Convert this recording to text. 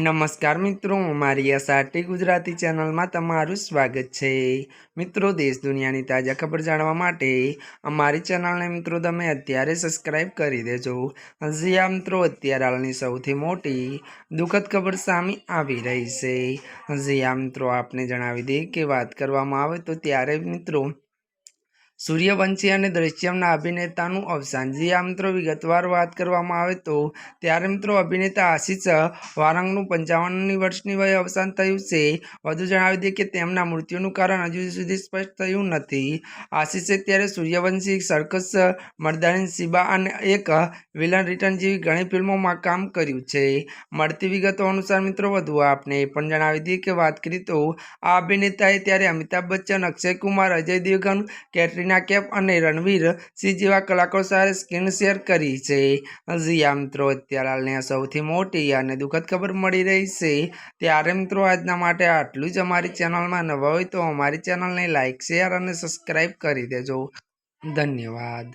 નમસ્કાર મિત્રો, મારી એસઆરટી ગુજરાતી ચેનલમાં તમારું સ્વાગત છે. મિત્રો, દેશ દુનિયાની તાજા ખબર જાણવા માટે અમારી ચેનલને મિત્રો તમે અત્યારે સબસ્ક્રાઇબ કરી દેજો. હજી આ મિત્રો, અત્યારે હાલની સૌથી મોટી દુઃખદ ખબર સામે આવી રહી છે. હજી આ મિત્રો, આપને જણાવી દઈએ કે વાત કરવામાં આવે તો ત્યારે મિત્રો સૂર્યવંશી અને દ્રશ્યમના અભિનેતાનું અવસાન. જે આ મિત્રો વિગતવાર વાત કરવામાં આવે તો, ત્યારે મિત્રો અભિનેતા આશિષ વારંગનું પંચાવનની વર્ષની વયે અવસાન થયું છે. વધુ જણાવી દઈએ કે તેમના મૃત્યુનું કારણ હજુ સુધી સ્પષ્ટ થયું નથી. આશિષે ત્યારે સૂર્યવંશી સર્કસ મર્દાની સિબા અને એક વિલન રિટર્ન જેવી ઘણી ફિલ્મોમાં કામ કર્યું છે. મળતી વિગતો અનુસાર મિત્રો વધુ આપને પણ જણાવી દઈએ કે વાત કરી તો, આ અભિનેતાએ ત્યારે અમિતાભ બચ્ચન, અક્ષય કુમાર, અજય દેવગન, કેટરીના કેફ અને રણવીર સિંહ જેવા કલાકારો સાથે સ્ક્રીન શેર કરી છે. હજી મિત્રો અત્યારે સૌથી મોટી અને દુઃખદ ખબર મળી રહી છે. ત્યારે મિત્રો, આજના માટે આટલું જ. અમારી ચેનલમાં નવા હોય તો અમારી ચેનલને લાઇક શેર અને સબસ્ક્રાઈબ કરી દેજો. ધન્યવાદ.